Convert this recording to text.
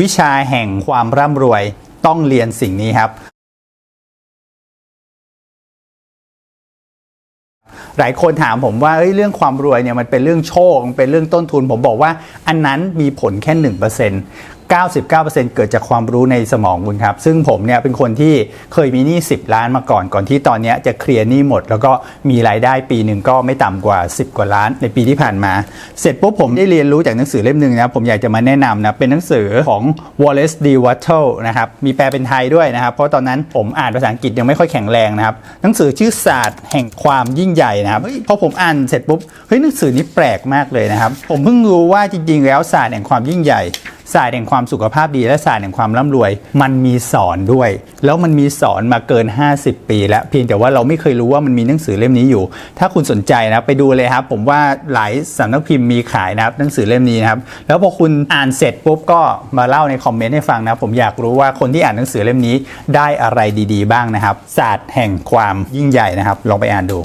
วิชาแห่งความร่ำรวยต้องเรียนสิ่งนี้ครับ หลายคนถามผมว่าเอ้ยเรื่องความรวยเนี่ยมันเป็นเรื่องโชคเป็นเรื่องต้นทุน ผมบอกว่าอันนั้นมีผลแค่ 1% 99%เกิดจากความรู้ในสมองคุณครับ ซึ่งผมเนี่ยเป็นคนที่เคยมีหนี้ 10 ล้านมาก่อน ก่อนที่ตอนเนี้ยจะเคลียร์หนี้หมด แล้วก็มีรายได้ปีหนึ่งก็ไม่ต่ำกว่า 10 กว่าล้านในปีที่ผ่านมา เสร็จปุ๊บผมได้เรียนรู้จากหนังสือเล่มหนึ่งนะผมอยากจะมาแนะนำนะเป็นหนังสือของ Wallace D. Wattle นะครับ มีแปลเป็นไทยด้วยนะครับ เพราะตอนนั้นผมอ่านภาษาอังกฤษยังไม่ค่อยแข็งแรงนะครับ หนังสือชื่อศาสตร์แห่งความยิ่งใหญ่นะครับเฮ้ยพอผมอ่านเสร็จปุ๊บเฮ้ยหนังสือนี้แปลกมากเลยนะครับ ผมเพิ่งรู้ว่าจริงๆ แล้วศาสตร์แห่งความยิ่งใหญ่ ศาสตร์แห่งความสุขภาพดีและศาสตร์แห่งความร่ำรวย มันมีสอนด้วย แล้วมันมีสอนมาเกิน 50 ปี แล้วเพียงแต่ว่าเราไม่เคยรู้ว่ามันมีหนังสือเล่มนี้อยู่ ถ้าคุณสนใจนะไปดูเลยครับ ผมว่าหลายสำนักพิมพ์มีขายนะครับหนังสือเล่มนี้นะครับแล้วพอคุณอ่านเสร็จปุ๊บก็มาเล่าในคอมเมนต์ให้ฟังนะผมอยากรู้ว่าคนที่อ่านหนังสือเล่มนี้ได้อะไรดี ๆ บ้างนะครับศาสตร์แห่งความยิ่งใหญ่นะครับลองไปอ่านดู